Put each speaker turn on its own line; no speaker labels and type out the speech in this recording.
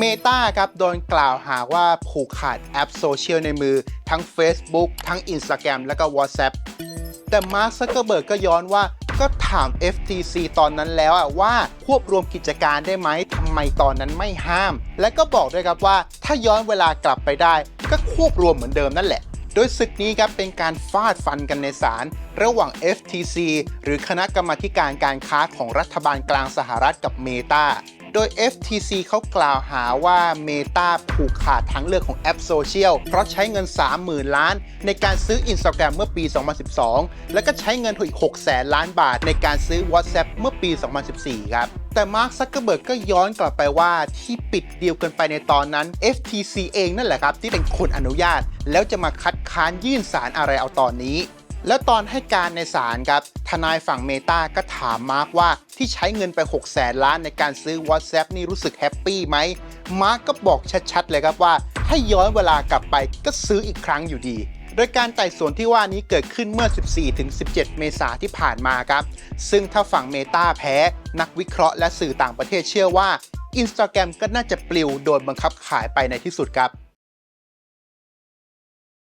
เมตาครับโดนกล่าวหาว่าผูกขาดแอปโซเชียลในมือ ทั้ง Facebook ทั้ง Instagram และก็ WhatsApp แต่มาร์คซักเกอร์เบิร์กก็ย้อนว่าก็ถาม FTC ตอนนั้นแล้วอะว่าควบรวมกิจการได้ไหมทำไมตอนนั้นไม่ห้าม และก็บอกด้วยครับว่าถ้าย้อนเวลากลับไปได้ ก็ควบรวมเหมือนเดิมนั่นแหละ โดยศึกนี้ครับเป็นการฟาดฟันกันในศาลระหว่าง FTC หรือคณะกรรมาการการค้าของรัฐบาลกลางสหรัฐกับเมตา โดย FTC เขากล่าวหาว่า Meta ผูกขาดทั้งเรืองของแอปโซเชียลเพราะใช้เงิน 30,000 ล้าน ในการซื้อ Instagram เมื่อปี 2012 แล้วก็ใช้เงินอีก6แสนล้านบาทในการซื้อ WhatsApp เมื่อปี 2014 ครับแต่มาร์คซักเกอร์เบิร์กก็ย้อนกลับไปว่าที่ปิดดีลกันไปในตอนนั้น FTC เองนั่นแหละครับ ที่เป็นคนอนุญาต แล้วจะมาคัดค้านยื่นสารอะไรเอาตอนนี้ แล้วตอนให้การในศาลครับ ทนายฝั่งเมตาก็ถามมาร์กว่าที่ใช้เงินไป6แสนล้านในการซื้อ WhatsApp นี่รู้สึกแฮปปี้ไหม มาร์กก็บอกชัดๆเลยครับว่าให้ย้อนเวลากลับไปก็ซื้ออีกครั้งอยู่ดี โดยการไต่สวนที่ว่านี้เกิดขึ้นเมื่อ 14-17 เมษาที่ผ่านมาครับ ซึ่งถ้าฝั่งเมตาแพ้ นักวิเคราะห์และสื่อต่างประเทศเชื่อว่า Instagram ก็น่าจะปลิวโดนบังคับขายไปในที่สุดครับ